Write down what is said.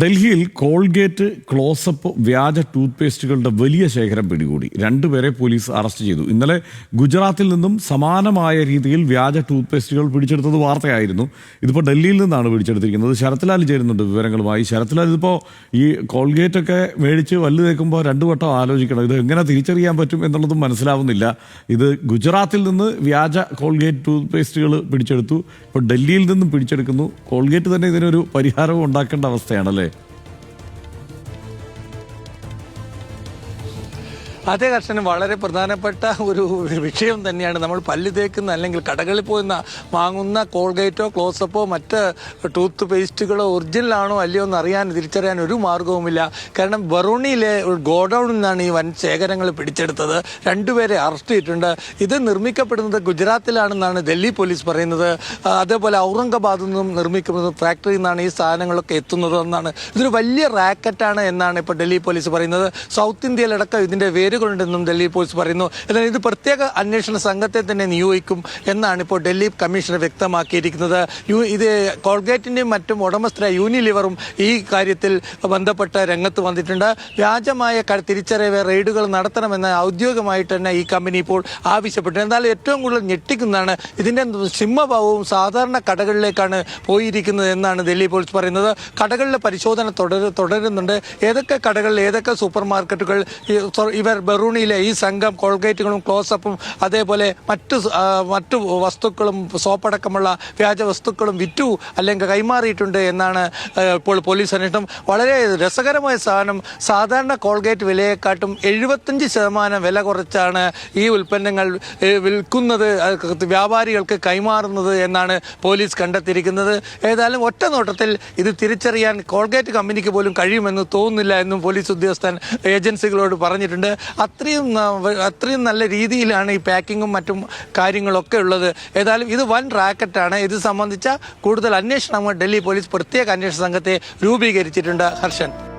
ഡൽഹിയിൽ Colgate Closeup വ്യാജ tooth പേസ്റ്റുകളുടെ വലിയ ശേഖരം പിടികൂടി. രണ്ടുപേരെ പോലീസ് അറസ്റ്റ് ചെയ്തു. ഇന്നലെ ഗുജറാത്തിൽ നിന്നും സമാനമായ രീതിയിൽ വ്യാജ ടൂത്ത് പേസ്റ്റുകൾ പിടിച്ചെടുത്തത് വാർത്തയായിരുന്നു. ഇതിപ്പോൾ ഡൽഹിയിൽ നിന്നാണ് പിടിച്ചെടുത്തിരിക്കുന്നത്. ശരത്ലാൽ ചേരുന്നുണ്ട് വിവരങ്ങളുമായി. ശരത്ലാൽ ഇതിപ്പോൾ ഈ കോൾഗേറ്റ് ഒക്കെ മേടിച്ച് വല്ലു തേക്കുമ്പോൾ രണ്ടു വട്ടം ആലോചിക്കണം. ഇത് എങ്ങനെ തിരിച്ചറിയാൻ പറ്റും എന്നുള്ളതും മനസ്സിലാവുന്നില്ല. ഇത് ഗുജറാത്തിൽ നിന്ന് വ്യാജ കോൾഗേറ്റ് ടൂത്ത് പേസ്റ്റുകൾ പിടിച്ചെടുത്തു. ഇപ്പോൾ ഡൽഹിയിൽ നിന്നും പിടിച്ചെടുക്കുന്നു. കോൾഗേറ്റ് തന്നെ ഇതിനൊരു പരിഹാരവും ഉണ്ടാക്കേണ്ട അവസ്ഥയാണല്ലേ? അതേ കർഷകന് വളരെ പ്രധാനപ്പെട്ട ഒരു വിഷയം തന്നെയാണ്. നമ്മൾ പല്ല് തേക്കുന്ന അല്ലെങ്കിൽ കടകളിൽ പോയി വാങ്ങുന്ന കോൾഗേറ്റോ ക്ലോസപ്പോ മറ്റ് ടൂത്ത് പേസ്റ്റുകളോ ഒറിജിനൽ ആണോ അല്ലയോ എന്ന് അറിയാൻ തിരിച്ചറിയാൻ ഒരു മാർഗവുമില്ല. കാരണം ബറോണിയിലെ ഗോഡൌണിൽ നിന്നാണ് ഈ വൻ ശേഖരങ്ങൾ പിടിച്ചെടുത്തത്. രണ്ടുപേരെ അറസ്റ്റ് ചെയ്തിട്ടുണ്ട്. ഇത് നിർമ്മിക്കപ്പെടുന്നത് ഗുജറാത്തിലാണെന്നാണ് ഡൽഹി പോലീസ് പറയുന്നത്. അതേപോലെ ഔറംഗാബാദിൽ നിന്നും നിർമ്മിക്കുന്നത് ഫാക്ടറിയിൽ നിന്നാണ് ഈ സാധനങ്ങളൊക്കെ എത്തുന്നത് എന്നാണ്. ഇതൊരു വലിയ റാക്കറ്റാണ് എന്നാണ് ഇപ്പോൾ ഡൽഹി പോലീസ് പറയുന്നത്. സൗത്ത് ഇന്ത്യയിലടക്കം ഇതിന്റെ വേരുകളുണ്ടെന്നും ഡൽഹി പോലീസ് പറയുന്നു. എന്നാൽ ഇത് പ്രത്യേക അന്വേഷണ സംഘത്തെ തന്നെ നിയോഗിക്കും എന്നാണ് ഇപ്പോൾ ഡൽഹി കമ്മീഷണർ വ്യക്തമാക്കിയിരിക്കുന്നത്. ഇത് കോൾഗേറ്റിന്റെയും മറ്റും ഉടമസ്ഥരായ യൂണിലിവറും ഈ കാര്യത്തിൽ ബന്ധപ്പെട്ട രംഗത്ത് വന്നിട്ടുണ്ട്. വ്യാജമായ തിരിച്ചറിവ് റെയ്ഡുകൾ നടത്തണമെന്ന് ഔദ്യോഗികമായിട്ട് തന്നെ ഈ കമ്പനി ഇപ്പോൾ ആവശ്യപ്പെട്ടു. എന്നാൽ ഏറ്റവും കൂടുതൽ ഞെട്ടിക്കുന്നതാണ് ഇതിന്റെ സിംഹഭാവവും സാധാരണ കടകളിലേക്കാണ് പോയിരിക്കുന്നത് എന്നാണ് ഡൽഹി പോലീസ് പറയുന്നത്. കടകളിലെ പരിശോധന തുടരുന്നുണ്ട്. ഏതൊക്കെ കടകളിൽ ഏതൊക്കെ സൂപ്പർ മാർക്കറ്റുകൾ ഇവർ ബറൂണിയിലെ ഈ സംഘം കോൾഗേറ്റുകളും ക്ലോസപ്പും അതേപോലെ മറ്റു മറ്റു വസ്തുക്കളും സോപ്പടക്കമുള്ള വ്യാജ വസ്തുക്കളും വിറ്റു അല്ലെങ്കിൽ കൈമാറിയിട്ടുണ്ട് എന്നാണ് ഇപ്പോൾ പോലീസ് അന്വേഷണം. വളരെ രസകരമായ സാധനം. സാധാരണ കോൾഗേറ്റ് വിലയെക്കാട്ടും എഴുപത്തഞ്ച് ശതമാനം വില കുറച്ചാണ് ഈ ഉൽപ്പന്നങ്ങൾ വിൽക്കുന്നത് വ്യാപാരികൾക്ക് കൈമാറുന്നത് എന്നാണ് പോലീസ് കണ്ടെത്തിയിരിക്കുന്നത്. ഏതായാലും ഒറ്റ നോട്ടത്തിൽ ഇത് തിരിച്ചറിയാൻ കോൾഗേറ്റ് കമ്പനിക്ക് പോലും കഴിയുമെന്ന് തോന്നുന്നില്ല എന്നും പോലീസ് ഉദ്യോഗസ്ഥൻ ഏജൻസികളോട് പറഞ്ഞിട്ടുണ്ട്. അത്രയും അത്രയും നല്ല രീതിയിലാണ് ഈ പാക്കിങ്ങും മറ്റും കാര്യങ്ങളൊക്കെ ഉള്ളത്. ഏതായാലും ഇത് വൻ റാക്കറ്റാണ്. ഇത് സംബന്ധിച്ച കൂടുതൽ അന്വേഷണം ഡൽഹി പോലീസ് പ്രത്യേക അന്വേഷണ സംഘത്തെ രൂപീകരിച്ചിട്ടുണ്ട്. ഹർഷൻ.